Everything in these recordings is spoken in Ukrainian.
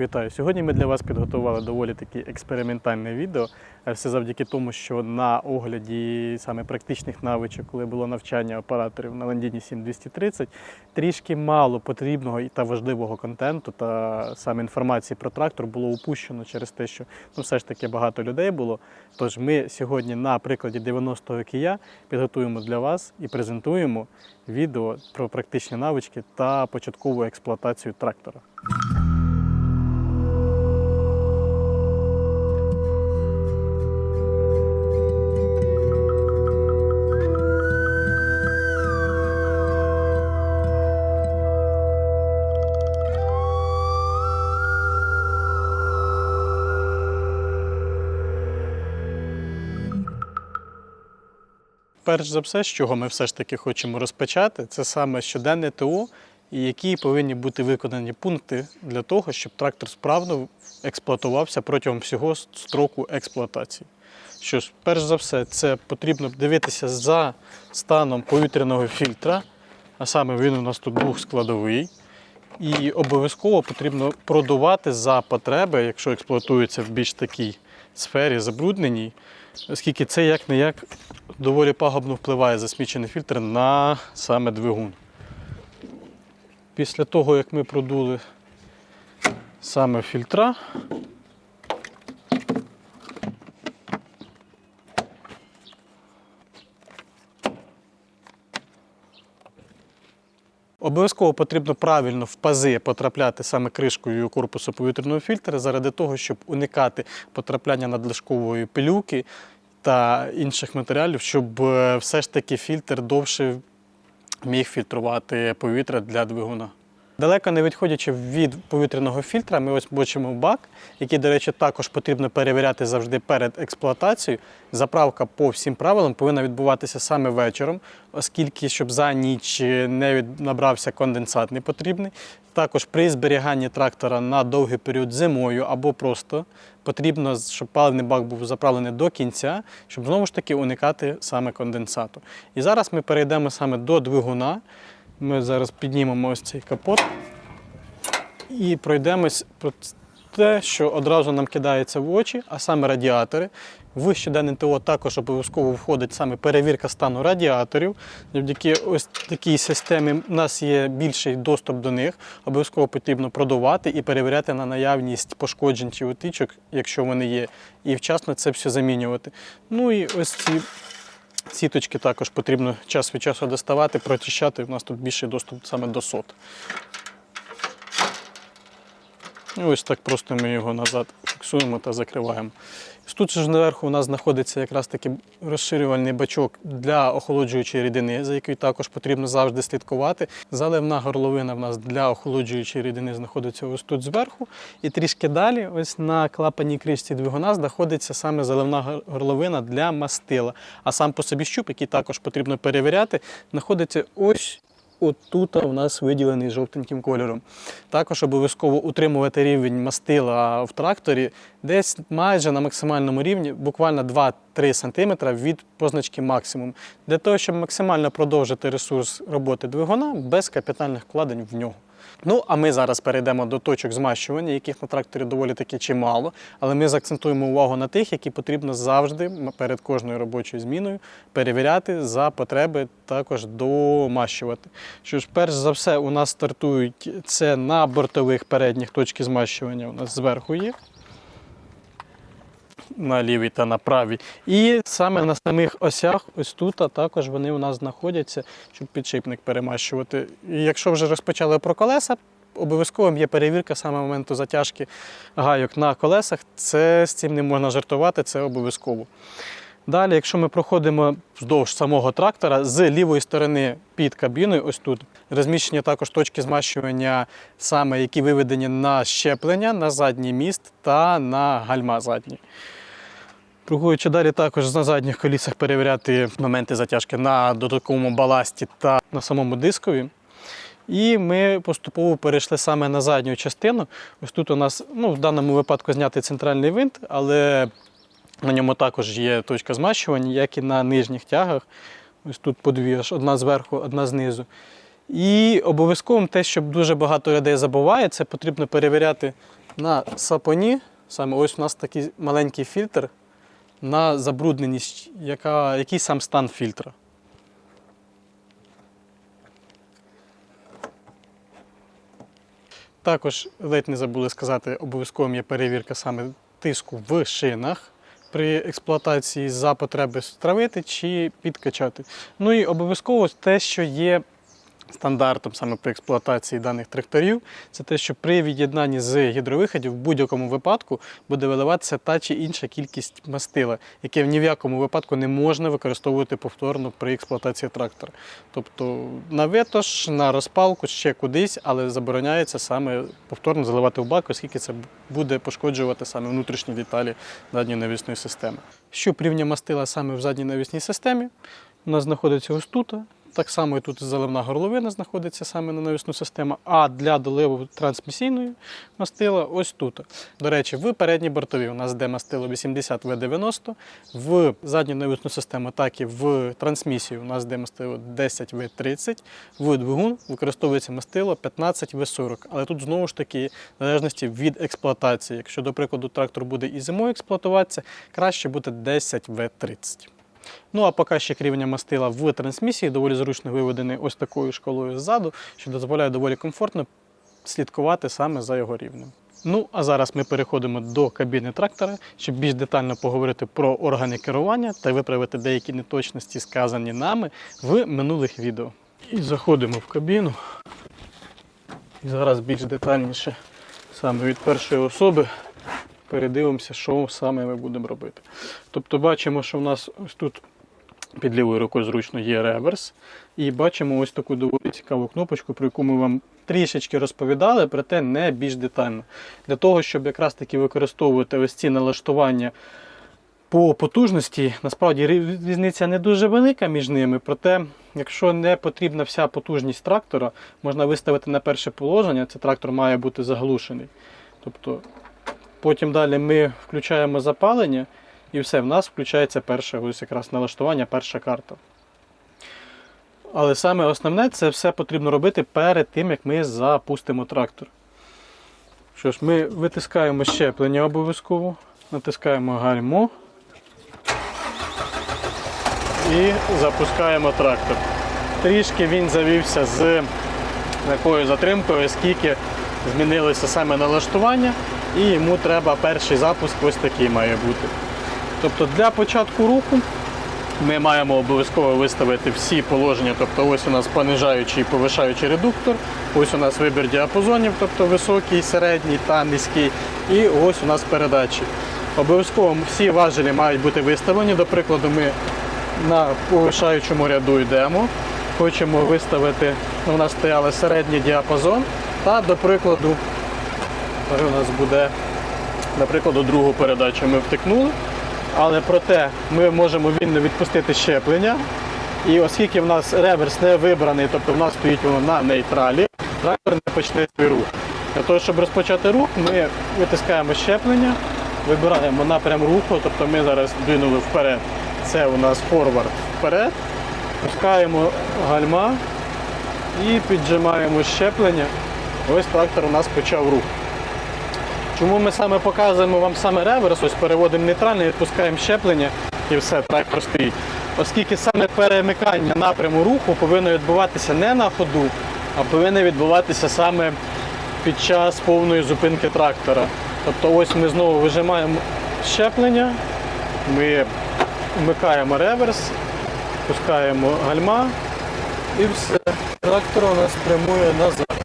Вітаю! Сьогодні ми для вас підготували доволі таке експериментальне відео. Е, Все завдяки тому, що на огляді саме практичних навичок, коли було навчання операторів на Ландіні 7230, трішки мало потрібного та важливого контенту та саме інформації про трактор було упущено через те, що ну, все ж таки багато людей було. Тож ми сьогодні на прикладі 90-го кія підготуємо для вас і презентуємо відео про практичні навички та початкову експлуатацію трактора. Перш за все, з чого ми все ж таки хочемо розпочати, це саме щоденне ТО, і які повинні бути виконані пункти для того, щоб трактор справно експлуатувався протягом всього строку експлуатації. Що ж, перш за все, це потрібно дивитися за станом повітряного фільтра, а саме він у нас тут двохскладовий. І обов'язково потрібно продувати за потреби, якщо експлуатується в більш такій сфері забрудненій, оскільки це як не як доволі пагубно впливає засмічений фільтр на саме двигун. Після того, як ми продули саме фільтра, Обов'язково потрібно правильно в пази потрапляти саме кришкою корпусу повітряного фільтра заради того, щоб уникати потрапляння надлишкової пилюки та інших матеріалів, щоб е, все ж таки фільтр довше міг фільтрувати повітря для двигуна. Далеко не відходячи від повітряного фільтра, ми ось бачимо бак, який, до речі, також потрібно перевіряти завжди перед експлуатацією. Заправка по всім правилам повинна відбуватися саме вечором, оскільки щоб за ніч не набрався конденсат непотрібний. Також при зберіганні трактора на довгий період зимою або просто потрібно, щоб паливний бак був заправлений до кінця, щоб знову ж таки уникати саме конденсату. І зараз ми перейдемо саме до двигуна. Ми зараз піднімемо ось цей капот і пройдемось про те, що одразу нам кидається в очі, а саме радіатори. В щоденне ТО також обов'язково входить саме перевірка стану радіаторів. Завдяки ось такій системі у нас є більший доступ до них. Обов'язково потрібно продувати і перевіряти на наявність пошкоджень чи утичок, якщо вони є, і вчасно це все замінювати. Ну і ось ці Сіточки також потрібно час від часу доставати, прочищати. У нас тут більший доступ саме до сот. І ось так просто ми його назад фіксуємо та закриваємо. Тут ж наверху у нас знаходиться якраз таки розширювальний бачок для охолоджуючої рідини, за який також потрібно завжди слідкувати. Заливна горловина в нас для охолоджуючої рідини знаходиться ось тут зверху. І трішки далі, ось на клапаній кришці двигуна, знаходиться саме заливна горловина для мастила. А сам по собі щуп, який також потрібно перевіряти, знаходиться ось Отут у нас виділений жовтеньким кольором. Також обов'язково утримувати рівень мастила в тракторі десь майже на максимальному рівні, буквально 2-3 см від позначки максимум, для того, щоб максимально продовжити ресурс роботи двигуна без капітальних вкладень в нього. Ну, а ми зараз перейдемо до точок змащування, яких на тракторі доволі таки чимало, але ми заакцентуємо увагу на тих, які потрібно завжди перед кожною робочою зміною перевіряти за потреби, також домащувати. Що ж, перш за все, у нас стартують це на бортових передніх точки змащування. У нас зверху є. На лівій та на правій. І саме на самих осях, ось тут, а також вони у нас знаходяться, щоб підшипник перемащувати. І якщо вже розпочали про колеса, обов'язковим є перевірка саме моменту затяжки гайок на колесах. Це з цим не можна жартувати, це обов'язково. Далі, якщо ми проходимо вздовж самого трактора, з лівої сторони під кабіною, ось тут, розміщені також точки змащування, саме які виведені на щеплення, на задній міст та на гальма задні. Проходячи далі, також на задніх колісах перевіряти моменти затяжки на додатковому баласті та на самому дискові. І ми поступово перейшли саме на задню частину. Ось тут у нас ну, в даному випадку знятий центральний винт, але на ньому також є точка змащування, як і на нижніх тягах. Ось тут по дві, аж одна зверху, одна знизу. І обов'язковим те, що дуже багато людей забуває, це потрібно перевіряти На сапоні, саме ось у нас такий маленький фільтр на забрудненість, яка, який сам стан фільтра. Також ледь не забули сказати, обов'язковим є перевірка саме тиску в шинах при експлуатації за потреби стравити чи підкачати. Ну і обов'язково те, що є стандартом саме при експлуатації даних тракторів, це те, що при від'єднанні з гідровиходів в будь-якому випадку буде виливатися та чи інша кількість мастила, яке ні в якому випадку не можна використовувати повторно при експлуатації трактора. Тобто на витож, на розпалку, ще кудись, але забороняється саме повторно заливати в бак, оскільки це буде пошкоджувати саме внутрішні деталі задньої навісної системи. Щоб рівня мастила саме в задній навісній системі, у нас знаходиться ось тут. Так само і тут заливна горловина знаходиться саме на навісну систему, а для доливу трансмісійної мастила ось тут. До речі, в передній бортовій у нас де мастило 80 В90, в задню навісну систему, так і в трансмісію у нас де мастило 10 В30, в двигун використовується мастило 15 В40. Але тут знову ж таки, в залежності від експлуатації. Якщо, до прикладу, трактор буде і зимою експлуатуватися, краще буде 10 В30. Ну а показчик рівня мастила в трансмісії доволі зручно виведений ось такою шкалою ззаду, що дозволяє доволі комфортно слідкувати саме за його рівнем. Ну, а зараз ми переходимо до кабіни трактора, щоб більш детально поговорити про органи керування та виправити деякі неточності, сказані нами в минулих відео. І заходимо в кабіну. І зараз більш детальніше саме від першої особи передивимося, що саме ми будемо робити. Тобто бачимо, що в нас ось тут під лівою рукою зручно є реверс. І бачимо ось таку доволі цікаву кнопочку, про яку ми вам трішечки розповідали, проте не більш детально. Для того, щоб якраз таки використовувати ось ці налаштування по потужності, насправді різниця не дуже велика між ними. Проте, якщо не потрібна вся потужність трактора, можна виставити на перше положення, це трактор має бути заглушений. Тобто Потім далі ми включаємо запалення і все, в нас включається перше ось якраз налаштування, перша карта. Але саме основне це все потрібно робити перед тим, як ми запустимо трактор. Що ж, ми витискаємо щеплення обов'язково, натискаємо гальмо і запускаємо трактор. Трішки він завівся з такою затримкою, оскільки змінилося саме налаштування, і йому треба перший запуск ось такий має бути. Тобто для початку руху ми маємо обов'язково виставити всі положення. Тобто ось у нас понижаючий і повишаючий редуктор, ось у нас вибір діапазонів, тобто високий, середній та низький. І ось у нас передачі. Обов'язково всі важелі мають бути виставлені. До прикладу, ми на повишаючому ряду йдемо. Хочемо виставити, у нас стояли середній діапазон, та, до прикладу, тепер у нас буде, до прикладу, другу передачу ми втикнули. Але проте ми можемо вільно відпустити щеплення. І оскільки в нас реверс не вибраний, тобто в нас стоїть воно на нейтралі, трактор не почне свій рух. Для того, щоб розпочати рух, ми витискаємо щеплення, вибираємо напрям руху, тобто ми зараз двинули вперед. Це у нас форвард вперед. Пускаємо гальма і піджимаємо щеплення. Ось трактор у нас почав рух. Чому ми саме показуємо вам саме реверс, ось переводимо нейтральний, відпускаємо щеплення і все, трактор стоїть. Оскільки саме перемикання напряму руху повинно відбуватися не на ходу, а повинно відбуватися саме під час повної зупинки трактора. Тобто ось ми знову вижимаємо щеплення, ми вмикаємо реверс, пускаємо гальма і все. Трактор у нас прямує назад.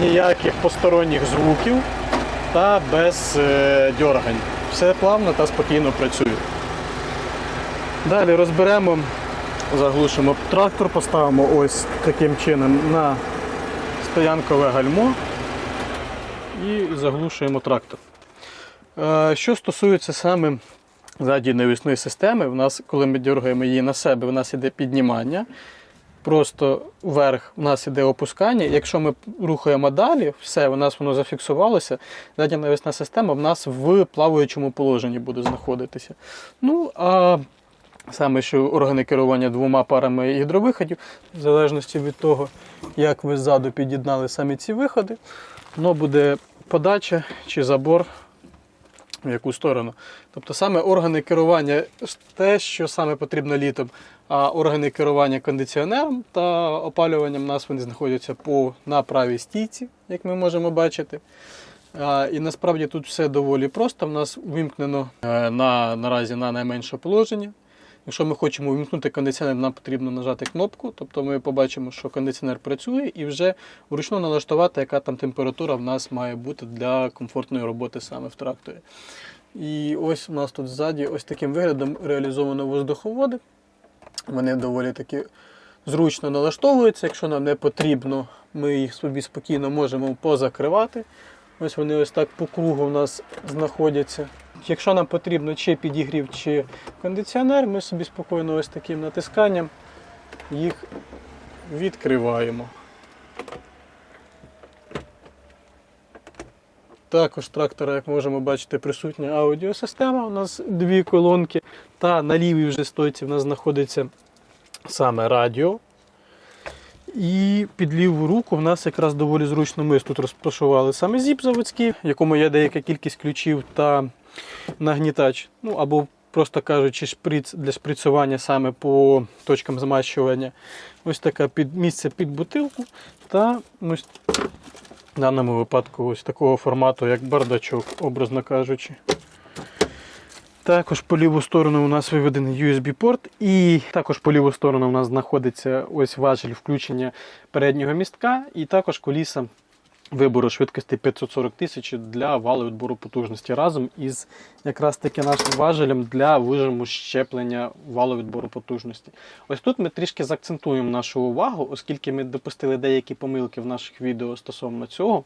Ніяких посторонніх звуків та без е, дьоргань. Все плавно та спокійно працює. Далі розберемо, заглушимо трактор, поставимо ось таким чином на стоянкове гальмо і заглушуємо трактор. Е, Що стосується саме задньої навісної системи, в нас, коли ми дергаємо її на себе, у нас іде піднімання. Просто вверх у нас іде опускання. Якщо ми рухаємо далі, все, у нас воно зафіксувалося. Задня навісна система в нас в плаваючому положенні буде знаходитися. Ну, а саме що органи керування двома парами гідровиходів, в залежності від того, як ви ззаду під'єднали самі ці виходи, воно буде подача чи забор в яку сторону. Тобто саме органи керування те, що саме потрібно літом, а органи керування кондиціонером та опалюванням нас вони знаходяться по на правій стійці, як ми можемо бачити. І насправді тут все доволі просто. У нас вимкнено е, на, наразі на найменше положення. Якщо ми хочемо вимкнути кондиціонер, нам потрібно нажати кнопку, тобто ми побачимо, що кондиціонер працює, і вже вручну налаштувати, яка там температура в нас має бути для комфортної роботи саме в тракторі. І ось у нас тут ззаді ось таким виглядом реалізовано воздуховоди. Вони доволі таки зручно налаштовуються. Якщо нам не потрібно, ми їх собі спокійно можемо позакривати. Ось вони ось так по кругу у нас знаходяться. Якщо нам потрібно чи підігрів, чи кондиціонер, ми собі спокійно ось таким натисканням їх відкриваємо. Також трактора, як можемо бачити, присутня аудіосистема. У нас дві колонки. Та на лівій вже стойці в нас знаходиться саме радіо. І під ліву руку в нас якраз доволі зручно ми тут розташували саме зіп заводський, в якому є деяка кількість ключів та нагнітач. Ну або, просто кажучи, шприц для шприцювання саме по точкам змащування. Ось таке під, місце під бутилку. Та ось в даному випадку ось такого формату, як бардачок, образно кажучи. Також по ліву сторону у нас виведений USB-порт, і також по ліву сторону у нас знаходиться ось важіль включення переднього містка, і також коліса вибору швидкості 540 тисяч для валу відбору потужності разом із якраз таки нашим важелем для вижиму щеплення валу відбору потужності. Ось тут ми трішки заакцентуємо нашу увагу, оскільки ми допустили деякі помилки в наших відео стосовно цього.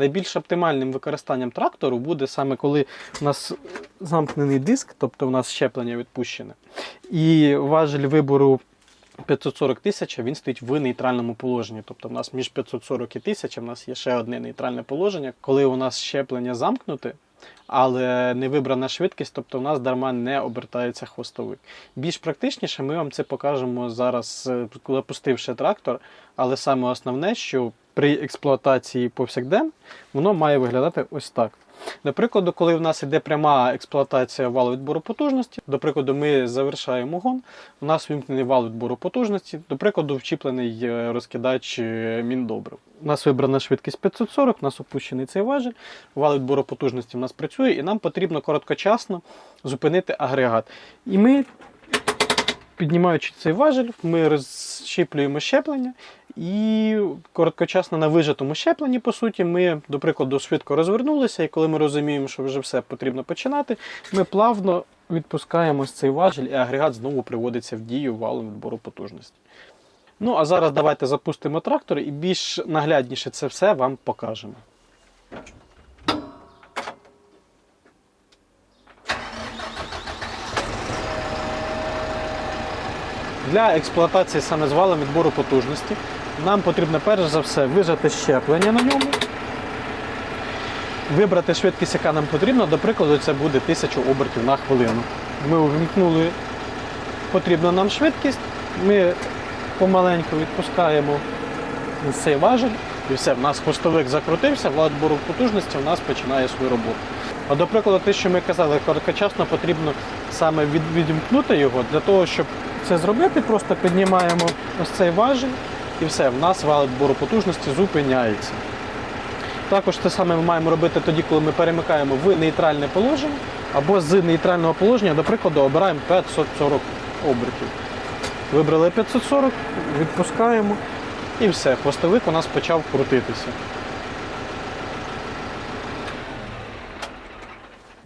Найбільш оптимальним використанням трактору буде саме коли у нас замкнений диск, тобто у нас щеплення відпущене, і важель вибору 540 тисяч він стоїть в нейтральному положенні. Тобто в нас між 540 і 1000 в нас є ще одне нейтральне положення, коли у нас щеплення замкнуте. Але не вибрана швидкість, тобто у нас дарма не обертається хвостовик. Більш практичніше ми вам це покажемо зараз, запустивши трактор. Але саме основне, що при експлуатації повсякден воно має виглядати ось так. До прикладу, коли в нас йде пряма експлуатація валу відбору потужності, до прикладу, ми завершаємо гон, у нас вимкнений вал відбору потужності, до прикладу, вчіплений е, розкидач е, міндобрив. У нас вибрана швидкість 540, у нас опущений цей важіль, вал відбору потужності в нас працює, і нам потрібно короткочасно зупинити агрегат. І ми, піднімаючи цей важіль, ми розщіплюємо щеплення. І короткочасно на вижатому щепленні, по суті, ми, до прикладу, швидко розвернулися, і коли ми розуміємо, що вже все потрібно починати, ми плавно відпускаємо цей важіль, і агрегат знову приводиться в дію валом відбору потужності. Ну, а зараз давайте запустимо трактор і більш наглядніше це все вам покажемо. Для експлуатації саме з валом відбору потужності нам потрібно перш за все вижати щеплення на ньому, вибрати швидкість, яка нам потрібна. До прикладу, це буде 1000 обертів на хвилину. Ми увімкнули потрібну нам швидкість, ми помаленьку відпускаємо цей важель, і все, в нас хвостовик закрутився, вал потужності у нас починає свою роботу. А до прикладу, те, що ми казали, короткочасно потрібно саме від, відімкнути його для того, щоб це зробити, просто піднімаємо ось цей важіль і все, в нас вал відбору потужності зупиняється. Також те саме ми маємо робити тоді, коли ми перемикаємо в нейтральне положення, або з нейтрального положення, до прикладу, обираємо 540 обертів. Вибрали 540, відпускаємо і все, хвостовик у нас почав крутитися.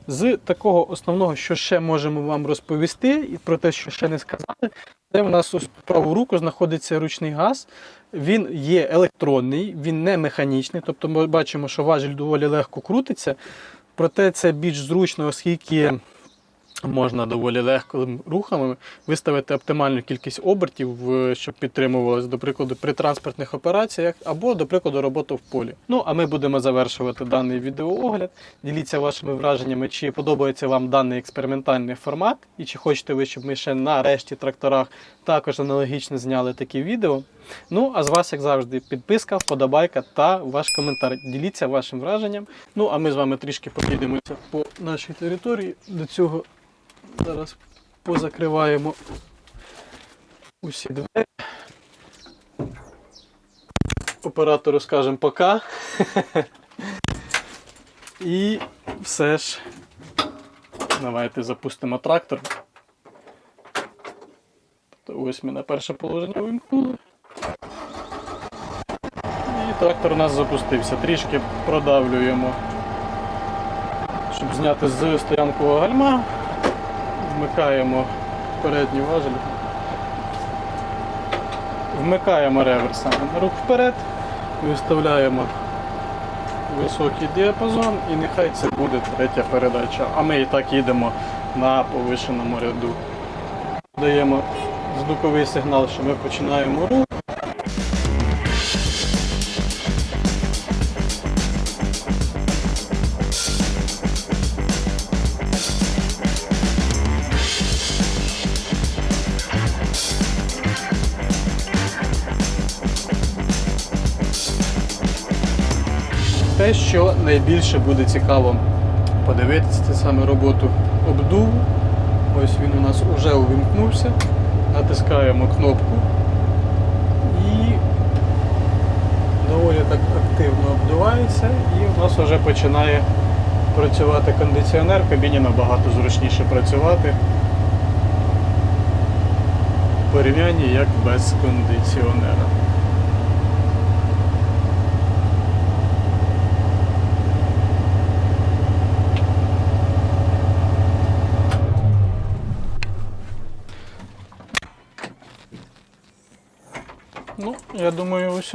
З такого основного, що ще можемо вам розповісти, і про те, що ще не сказали, це в нас у праву руку знаходиться ручний газ. Він є електронний, він не механічний, тобто ми бачимо, що важіль доволі легко крутиться. Проте це більш зручно, оскільки можна доволі легкими рухами виставити оптимальну кількість обертів, щоб підтримувалось, до прикладу, при транспортних операціях або, до прикладу, роботу в полі. Ну, а ми будемо завершувати даний відеоогляд. Діліться вашими враженнями, чи подобається вам даний експериментальний формат, і чи хочете ви, щоб ми ще на решті тракторах також аналогічно зняли такі відео. Ну, а з вас, як завжди, підписка, вподобайка та ваш коментар. Діліться вашим враженням. Ну, а ми з вами трішки поїдемося по нашій території. До цього зараз позакриваємо усі двері. Оператору скажемо пока. І все ж. Давайте запустимо трактор. Ось ми на перше положення вимкнули. І трактор у нас запустився. Трішки продавлюємо, щоб зняти з стоянкового гальма. Вмикаємо передній важель. Вмикаємо реверсами. на рух вперед, виставляємо високий діапазон і нехай це буде третя передача. А ми і так їдемо на повишеному ряду. Даємо звуковий сигнал, що ми починаємо рух. Те, що найбільше буде цікаво подивитися, це саме роботу обдуву. Ось він у нас вже увімкнувся. Натискаємо кнопку і доволі так активно обдувається і у нас вже починає працювати кондиціонер. В кабіні набагато зручніше працювати в порівнянні як без кондиціонера. Ну, я думаю, ось